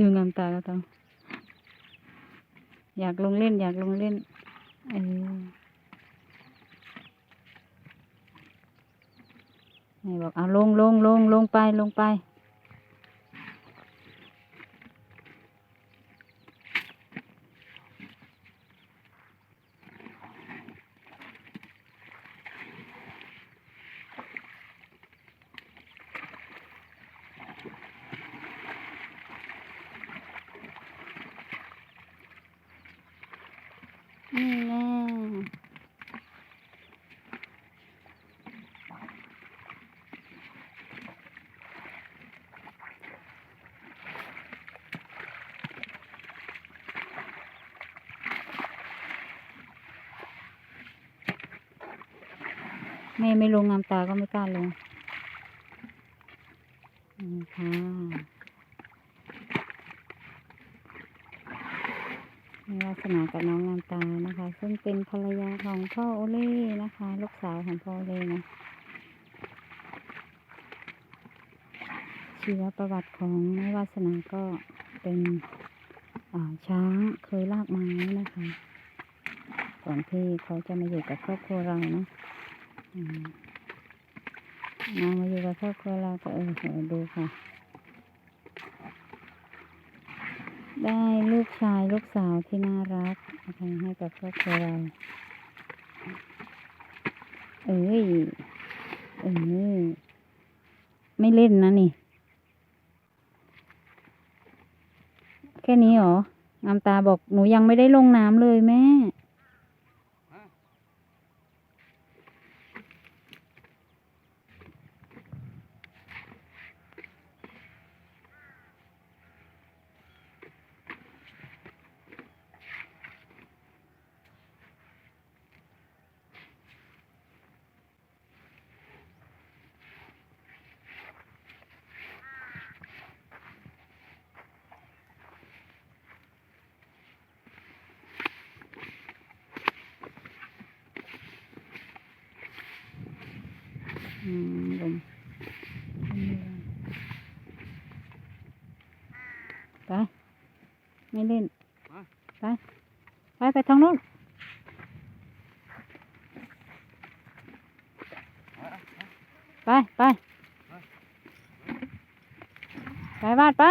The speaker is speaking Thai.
ดูงามตาก็ต้อง อยากลงเล่น อยากลงเล่นเออไหนบอกเอาลงลงลงลงไปลงไป นี่แน่แม่ไม่ลงงามตาก็ไม่กล้าลงนี่ค่ะ วาสนากับน้องงามตานะคะ ซึ่งเป็นภรรยาของพ่อโอเล่นะคะ ลูกสาวของพ่อโอเล่นะชีวประวัติของแม่วาสนาก็เป็นอ่าช้างเคยลากไม้นะคะก่อนที่เขาจะมาอยู่กับครอบครัวเราเนาะมามาอยู่กับครอบครัวเราก็เออเออดูค่ะ ได้ลูกชายลูกสาวที่น่ารักนะคให้กับครอบครัวเราเอ้ยเออไม่เล่นนะนี่ แค่นี้เหรองามตาบอกหนูยังไม่ได้ลงน้ำเลยแม่ อืมลมไป ไม่เล่น ไป ไปไปทางนู้นไป ไป ไปวาดไป